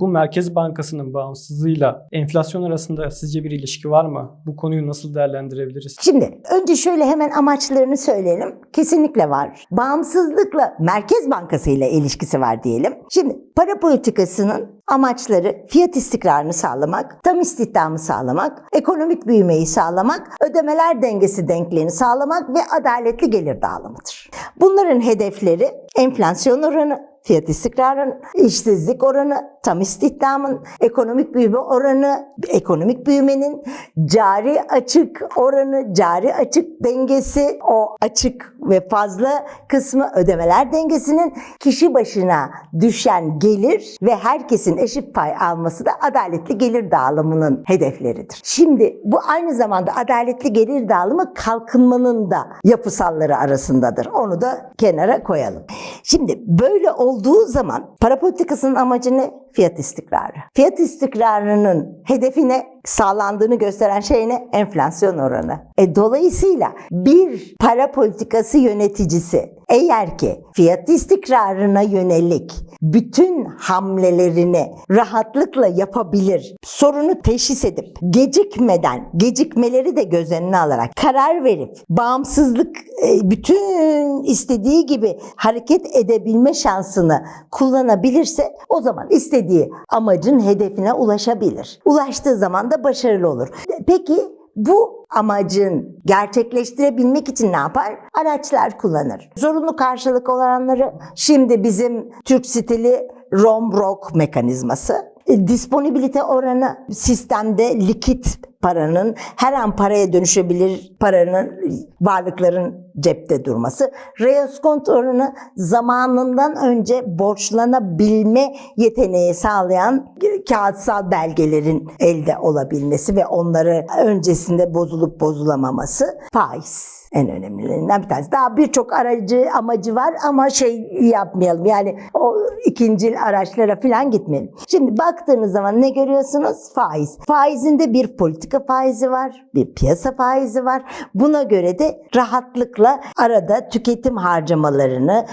Bu Merkez Bankası'nın bağımsızlığıyla enflasyon arasında sizce bir ilişki var mı? Bu konuyu nasıl değerlendirebiliriz? Şimdi önce şöyle hemen amaçlarını söyleyelim. Kesinlikle var. Bağımsızlıkla Merkez Bankası ile ilişkisi var diyelim. Şimdi para politikasının amaçları fiyat istikrarını sağlamak, tam istihdamı sağlamak, ekonomik büyümeyi sağlamak, ödemeler dengesi denkliğini sağlamak ve adaletli gelir dağılımıdır. Bunların hedefleri enflasyon oranı, fiyat istikrarının, işsizlik oranı, tam istihdamın, ekonomik büyüme oranı, ekonomik büyümenin cari açık oranı, cari açık dengesi, o açık ve fazla kısmı ödemeler dengesinin kişi başına düşen gelir ve herkesin eşit pay alması da adaletli gelir dağılımının hedefleridir. Şimdi bu aynı zamanda adaletli gelir dağılımı kalkınmanın da yapısalları arasındadır. Onu da kenara koyalım. Şimdi böyle olduğu zaman para politikasının amacı ne? Fiyat istikrarı. Fiyat istikrarının hedefine sağlandığını gösteren şey ne? Enflasyon oranı. E, dolayısıyla bir para politikası yöneticisi eğer ki fiyat istikrarına yönelik bütün hamlelerini rahatlıkla yapabilir, sorunu teşhis edip gecikmeden, gecikmeleri de göz önüne alarak karar verip bağımsızlık e, bütün istediği gibi hareket edebilme şansını kullanabilirse o zaman istediği amacın hedefine ulaşabilir. Ulaştığı zaman da başarılı olur. Peki bu amacın gerçekleştirebilmek için ne yapar? Araçlar kullanır. Zorunlu karşılık olanları şimdi bizim Türk stili ROM-ROK mekanizması. E, Disponibilite oranı sistemde likit paranın her an paraya dönüşebilir paranın varlıkların cepte durması. Reoskont oranı zamanından önce borçlanabilme yeteneği sağlayan kağıtsal belgelerin elde olabilmesi ve onları öncesinde bozulup bozulamaması. Faiz en önemlilerinden bir tanesi. Daha birçok aracı amacı var ama şey yapmayalım yani o ikincil araçlara falan gitmeyelim. Şimdi baktığınız zaman ne görüyorsunuz? Faiz. Faizinde bir politika faizi var, bir piyasa faizi var. Buna göre de rahatlıkla arada tüketim harcamalarını,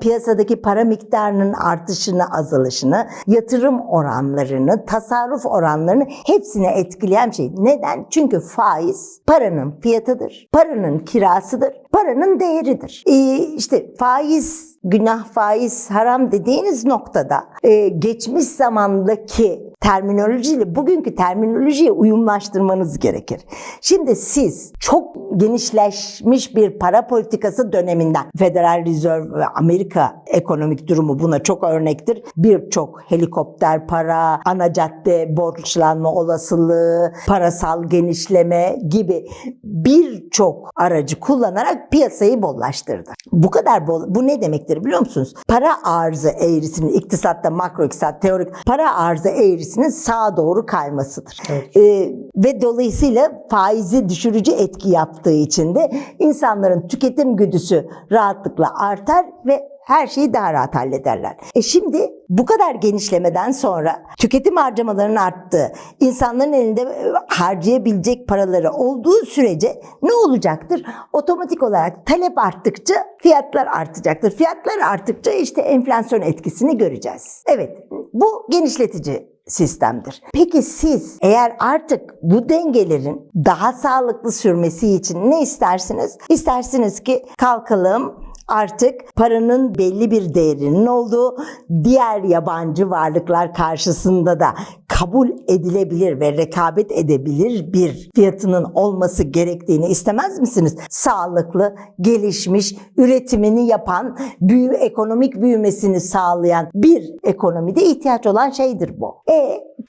piyasadaki para miktarının artışını, azalışını, yatırım oranlarını, tasarruf oranlarını hepsini etkileyen şey. Neden? Çünkü faiz paranın fiyatıdır, paranın kirasıdır, paranın değeridir. Ee, işte faiz günah faiz haram dediğiniz noktada e, geçmiş zamandaki terminolojiyle bugünkü terminolojiyi uyumlaştırmanız gerekir. Şimdi siz çok genişleşmiş bir para politikası döneminden Federal Reserve ve Amerika ekonomik durumu buna çok örnektir. Birçok helikopter para, ana cadde borçlanma olasılığı, parasal genişleme gibi birçok aracı kullanarak piyasayı bollaştırdı. Bu kadar bol, bu ne demektir biliyor musunuz? Para arzı eğrisinin iktisatta makro iktisat teorik para arzı eğrisinin sağa doğru kaymasıdır. Evet. Ee, ve dolayısıyla faizi düşürücü etki yaptığı için de insanların tüketim güdüsü rahatlıkla artar ve her şeyi daha rahat hallederler. E şimdi bu kadar genişlemeden sonra tüketim harcamalarının arttığı, insanların elinde e, harcayabilecek paraları olduğu sürece ne olacaktır? Otomatik olarak talep arttıkça fiyatlar artacaktır. Fiyatlar arttıkça işte enflasyon etkisini göreceğiz. Evet, bu genişletici sistemdir. Peki siz eğer artık bu dengelerin daha sağlıklı sürmesi için ne istersiniz? İstersiniz ki kalkalım artık paranın belli bir değerinin olduğu diğer yabancı varlıklar karşısında da kabul edilebilir ve rekabet edebilir bir fiyatının olması gerektiğini istemez misiniz? Sağlıklı, gelişmiş, üretimini yapan, büyü, ekonomik büyümesini sağlayan bir ekonomide ihtiyaç olan şeydir bu. E,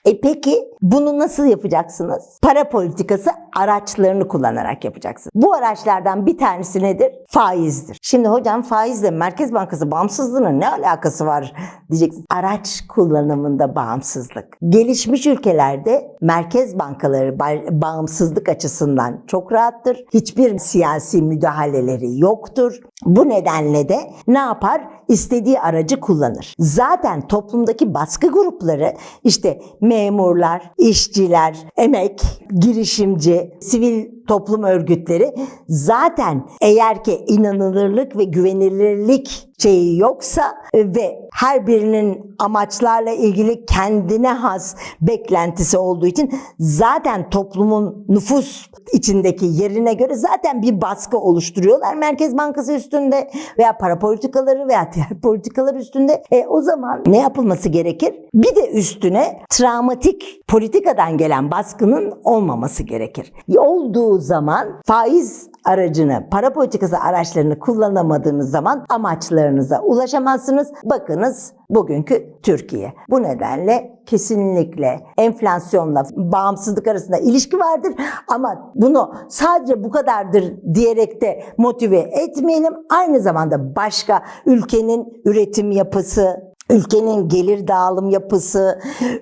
e peki bunu nasıl yapacaksınız? Para politikası araçlarını kullanarak yapacaksınız. Bu araçlardan bir tanesi nedir? Faizdir. Şimdi hocam faizle Merkez Bankası bağımsızlığının ne alakası var diyeceksiniz. Araç kullanımında bağımsızlık. Gelişmiş ülkelerde merkez bankaları ba- bağımsızlık açısından çok rahattır. Hiçbir siyasi müdahaleleri yoktur. Bu nedenle de ne yapar? İstediği aracı kullanır. Zaten toplumdaki baskı grupları işte memurlar, işçiler, emek, girişimci, sivil toplum örgütleri zaten eğer ki inanılırlık ve güvenilirlik şeyi yoksa e, ve her birinin amaçlarla ilgili kendine has beklentisi olduğu için zaten toplumun nüfus içindeki yerine göre zaten bir baskı oluşturuyorlar Merkez Bankası üstünde veya para politikaları veya diğer politikalar üstünde. E, o zaman ne yapılması gerekir? Bir de üstüne travmatik politikadan gelen baskının olmaması gerekir. Olduğu zaman faiz aracını, para politikası araçlarını kullanamadığınız zaman amaçlarınıza ulaşamazsınız. Bakınız bugünkü Türkiye. Bu nedenle kesinlikle enflasyonla bağımsızlık arasında ilişki vardır ama bunu sadece bu kadardır diyerek de motive etmeyelim. Aynı zamanda başka ülkenin üretim yapısı, ülkenin gelir dağılım yapısı,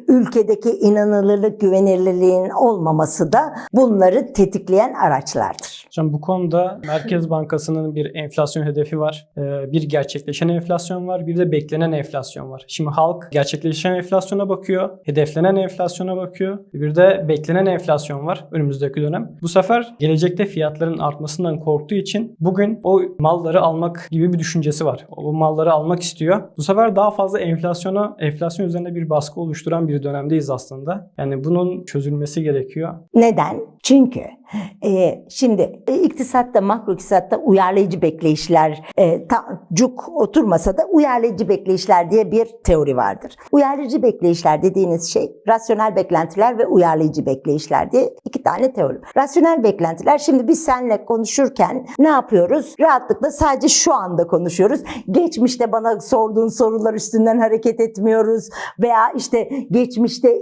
ülkedeki inanılırlık, güvenilirliğin olmaması da bunları tetikleyen araçlardır. Hocam bu konuda Merkez Bankası'nın bir enflasyon hedefi var. Ee, Bir gerçekleşen enflasyon var, bir de beklenen enflasyon var. Şimdi halk gerçekleşen enflasyona bakıyor, hedeflenen enflasyona bakıyor. Bir de beklenen enflasyon var önümüzdeki dönem. Bu sefer gelecekte fiyatların artmasından korktuğu için bugün o malları almak gibi bir düşüncesi var. O malları almak istiyor. Bu sefer daha fazla enflasyona, enflasyon üzerinde bir baskı oluşturan bir dönemdeyiz aslında. Yani bunun çözülmesi gerekiyor. Neden? Çünkü e, şimdi iktisatta, makro iktisatta uyarlayıcı bekleyişler e, ta, cuk oturmasa da uyarlayıcı bekleyişler diye bir teori vardır. Uyarlayıcı bekleyişler dediğiniz şey rasyonel beklentiler ve uyarlayıcı bekleyişler diye iki tane teori. Rasyonel beklentiler şimdi biz seninle konuşurken ne yapıyoruz? Rahatlıkla sadece şu anda konuşuyoruz. Geçmişte bana sorduğun sorular üstünden hareket etmiyoruz veya işte geçmişte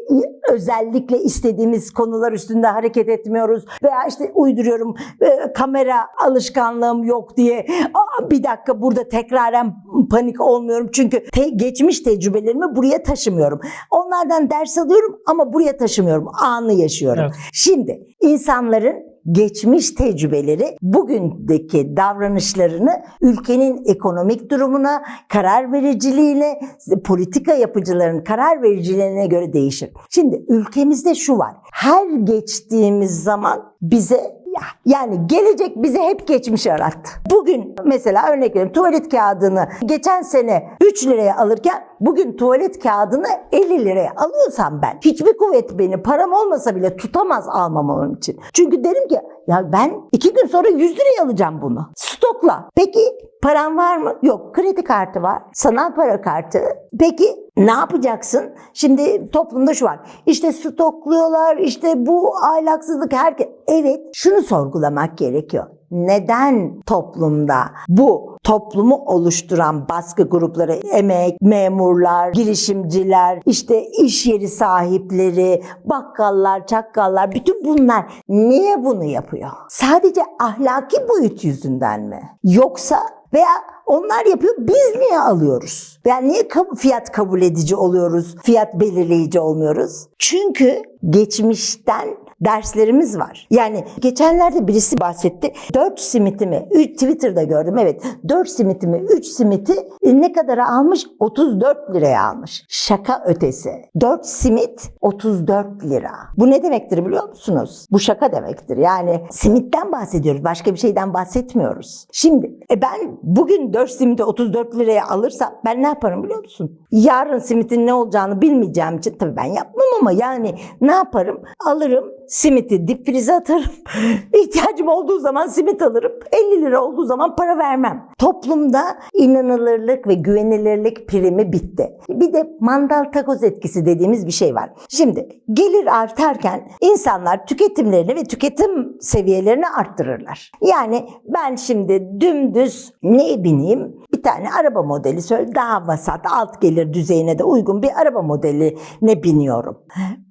özellikle istediğimiz konular üstünde hareket etmiyoruz veya işte uyduruyorum e, kamera alışkanlığım yok diye Aa, bir dakika burada tekraren panik olmuyorum çünkü te- geçmiş tecrübelerimi buraya taşımıyorum. Onlardan ders alıyorum ama buraya taşımıyorum. Anı yaşıyorum. Evet. Şimdi insanların geçmiş tecrübeleri bugündeki davranışlarını ülkenin ekonomik durumuna, karar vericiliğine, politika yapıcıların karar vericiliğine göre değişir. Şimdi ülkemizde şu var. Her geçtiğimiz zaman bize ya- yani gelecek bize hep geçmiş arattı. Bugün mesela örnek veriyorum tuvalet kağıdını geçen sene 3 liraya alırken bugün tuvalet kağıdını 50 liraya alıyorsam ben hiçbir kuvvet beni param olmasa bile tutamaz almamam için. Çünkü derim ki ya ben 2 gün sonra 100 liraya alacağım bunu. Stokla. Peki paran var mı? Yok. Kredi kartı var. Sanal para kartı. Peki ne yapacaksın? Şimdi toplumda şu var. İşte stokluyorlar, işte bu ahlaksızlık herkes. Evet, şunu sorgulamak gerekiyor. Neden toplumda bu toplumu oluşturan baskı grupları, emek, memurlar, girişimciler, işte iş yeri sahipleri, bakkallar, çakkallar, bütün bunlar niye bunu yapıyor? Sadece ahlaki boyut yüzünden mi? Yoksa veya onlar yapıyor biz niye alıyoruz? Yani niye fiyat kabul edici oluyoruz? Fiyat belirleyici olmuyoruz? Çünkü geçmişten derslerimiz var. Yani geçenlerde birisi bahsetti. 4 simitimi, Twitter'da gördüm evet. 4 simitimi, 3 simiti ne kadara almış? 34 liraya almış. Şaka ötesi. 4 simit 34 lira. Bu ne demektir biliyor musunuz? Bu şaka demektir. Yani simitten bahsediyoruz. Başka bir şeyden bahsetmiyoruz. Şimdi e ben bugün 4 simiti 34 liraya alırsam ben ne yaparım biliyor musun? Yarın simitin ne olacağını bilmeyeceğim için tabii ben yapmam ama yani ne yaparım? Alırım simiti dip frize atarım. İhtiyacım olduğu zaman simit alırım. 50 lira olduğu zaman para vermem. Toplumda inanılırlık ve güvenilirlik primi bitti. Bir de mandal takoz etkisi dediğimiz bir şey var. Şimdi gelir artarken insanlar tüketimlerini ve tüketim seviyelerini arttırırlar. Yani ben şimdi dümdüz ne bineyim? Bir tane araba modeli söyle daha vasat alt gelir düzeyine de uygun bir araba modeli ne biniyorum.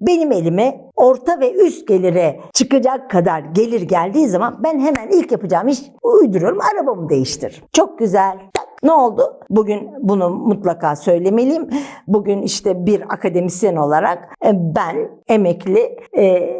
Benim elime orta ve üst gelire çıkacak kadar gelir geldiği zaman ben hemen ilk yapacağım iş uyduruyorum arabamı değiştiririm. Çok güzel. Ne oldu? Bugün bunu mutlaka söylemeliyim. Bugün işte bir akademisyen olarak e, ben emekli e,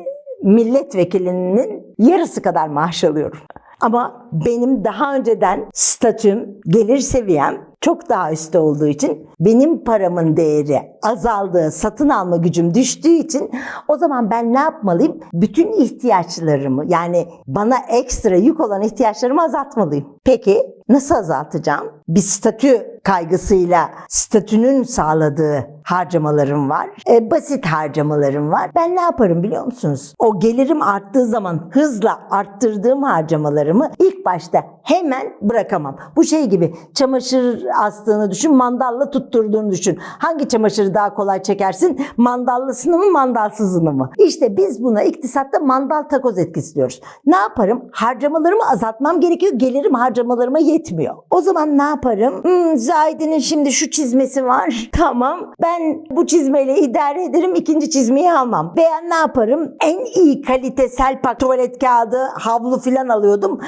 milletvekilinin yarısı kadar maaş alıyorum. Ama benim daha önceden statüm, gelir seviyem çok daha üstte olduğu için benim paramın değeri azaldığı, satın alma gücüm düştüğü için o zaman ben ne yapmalıyım? Bütün ihtiyaçlarımı yani bana ekstra yük olan ihtiyaçlarımı azaltmalıyım. Peki nasıl azaltacağım? Bir statü kaygısıyla statünün sağladığı harcamalarım var. E, basit harcamalarım var. Ben ne yaparım biliyor musunuz? O gelirim arttığı zaman hızla arttırdığım harcamalarımı ilk başta hemen bırakamam. Bu şey gibi çamaşır astığını düşün, mandalla tutturduğunu düşün. Hangi çamaşırı daha kolay çekersin? Mandallısını mı, mandalsızını mı? İşte biz buna iktisatta mandal takoz etkisi diyoruz. Ne yaparım? Harcamalarımı azaltmam gerekiyor. Gelirim harcamalarıma yetmiyor. O zaman ne yaparım? Hmm, Zahide'nin şimdi şu çizmesi var. Tamam. Ben bu çizmeyle idare ederim. ikinci çizmeyi almam. Veya ne yaparım? En iyi kalite selpak tuvalet kağıdı, havlu filan alıyordum.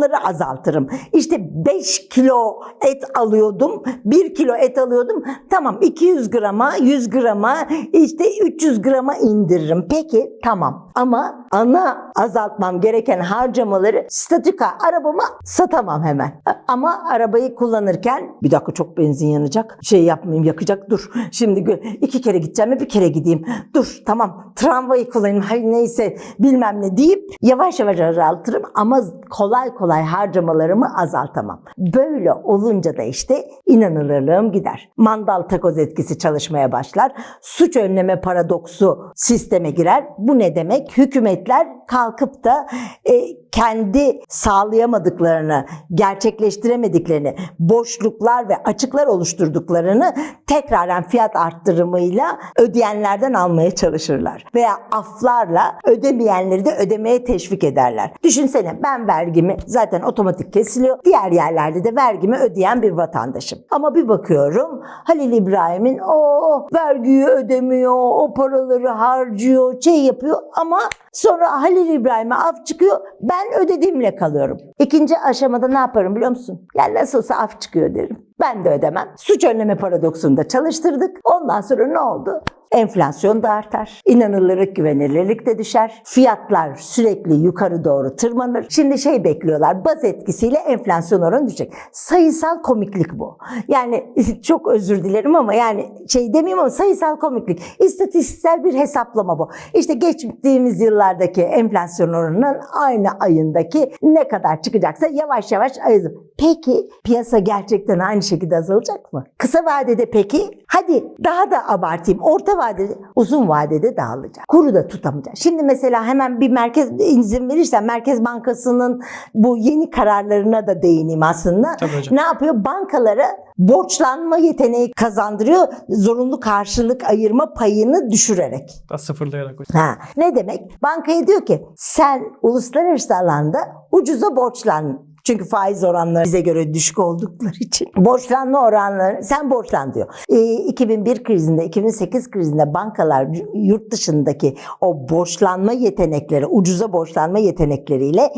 Onları azaltırım. İşte 5 kilo et alıyordum. 1 kilo et alıyordum. Tamam 200 grama, 100 grama, işte 300 grama indiririm. Peki tamam. Ama ana azaltmam gereken harcamaları statüka arabamı satamam hemen. Ama arabayı kullanırken bir dakika çok benzin yanacak. Şey yapmayayım yakacak dur. Şimdi iki kere gideceğim bir kere gideyim. Dur tamam tramvayı kullanayım. Hay neyse bilmem ne deyip yavaş yavaş azaltırım ama kolay kolay harcamalarımı azaltamam. Böyle olunca da işte inanılırlığım gider. Mandal takoz etkisi çalışmaya başlar. Suç önleme paradoksu sisteme girer. Bu ne demek? Hükümetler kalkıp da e, kendi sağlayamadıklarını, gerçekleştiremediklerini, boşluklar ve açıklar oluşturduklarını tekraren fiyat arttırımıyla ödeyenlerden almaya çalışırlar. Veya aflarla ödemeyenleri de ödemeye teşvik ederler. Düşünsene ben vergimi zaten otomatik kesiliyor. Diğer yerlerde de vergimi ödeyen bir vatandaşım. Ama bir bakıyorum Halil İbrahim'in o vergiyi ödemiyor, o paraları harcıyor, şey yapıyor ama sonra Halil İbrahim'e af çıkıyor. Ben ödediğimle kalıyorum. İkinci aşamada ne yaparım biliyor musun? Yani nasıl olsa af çıkıyor derim. Ben de ödemem. Suç önleme paradoksunu da çalıştırdık. Ondan sonra ne oldu? Enflasyon da artar. İnanılırlık, güvenilirlik de düşer. Fiyatlar sürekli yukarı doğru tırmanır. Şimdi şey bekliyorlar. Baz etkisiyle enflasyon oranı düşecek. Sayısal komiklik bu. Yani çok özür dilerim ama yani şey demeyeyim ama sayısal komiklik. İstatistiksel bir hesaplama bu. İşte geçtiğimiz yıllardaki enflasyon oranının aynı ayındaki ne kadar çıkacaksa yavaş yavaş ayırdım. Peki piyasa gerçekten aynı şekilde azalacak mı? Kısa vadede peki? Hadi daha da abartayım. Orta vadede, uzun vadede dağılacak. Kuru da tutamayacak. Şimdi mesela hemen bir merkez izin verirsen Merkez Bankası'nın bu yeni kararlarına da değineyim aslında. Ne yapıyor? Bankalara borçlanma yeteneği kazandırıyor. Zorunlu karşılık ayırma payını düşürerek. Da sıfırlayarak. Ha, ne demek? Bankaya diyor ki sen uluslararası alanda ucuza borçlan. Çünkü faiz oranları bize göre düşük oldukları için. Borçlanma oranları, sen borçlan diyor. Ee, 2001 krizinde, 2008 krizinde bankalar yurt dışındaki o borçlanma yetenekleri, ucuza borçlanma yetenekleriyle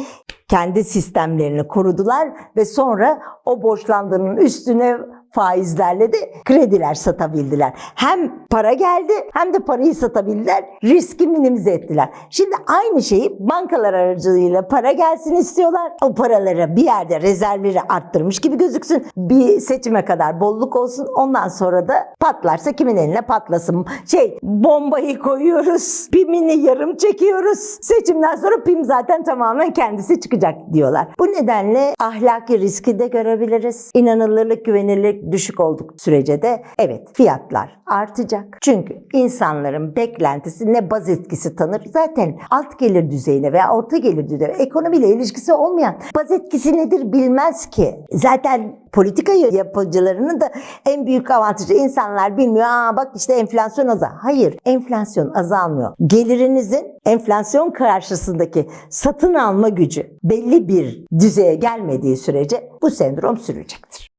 kendi sistemlerini korudular ve sonra o borçlandığının üstüne faizlerle de krediler satabildiler. Hem para geldi hem de parayı satabildiler. Riski minimize ettiler. Şimdi aynı şeyi bankalar aracılığıyla para gelsin istiyorlar. O paraları bir yerde rezervleri arttırmış gibi gözüksün. Bir seçime kadar bolluk olsun. Ondan sonra da patlarsa kimin eline patlasın. Şey bombayı koyuyoruz. Pimini yarım çekiyoruz. Seçimden sonra pim zaten tamamen kendisi çıkacak diyorlar. Bu nedenle ahlaki riski de görebiliriz. İnanılırlık, güvenilirlik düşük olduk sürece de evet fiyatlar artacak. Çünkü insanların beklentisi ne baz etkisi tanır. Zaten alt gelir düzeyine veya orta gelir düzeyine ekonomiyle ilişkisi olmayan baz etkisi nedir bilmez ki. Zaten politika yapıcılarının da en büyük avantajı insanlar bilmiyor. Aa bak işte enflasyon azal. Hayır enflasyon azalmıyor. Gelirinizin enflasyon karşısındaki satın alma gücü belli bir düzeye gelmediği sürece bu sendrom sürecektir.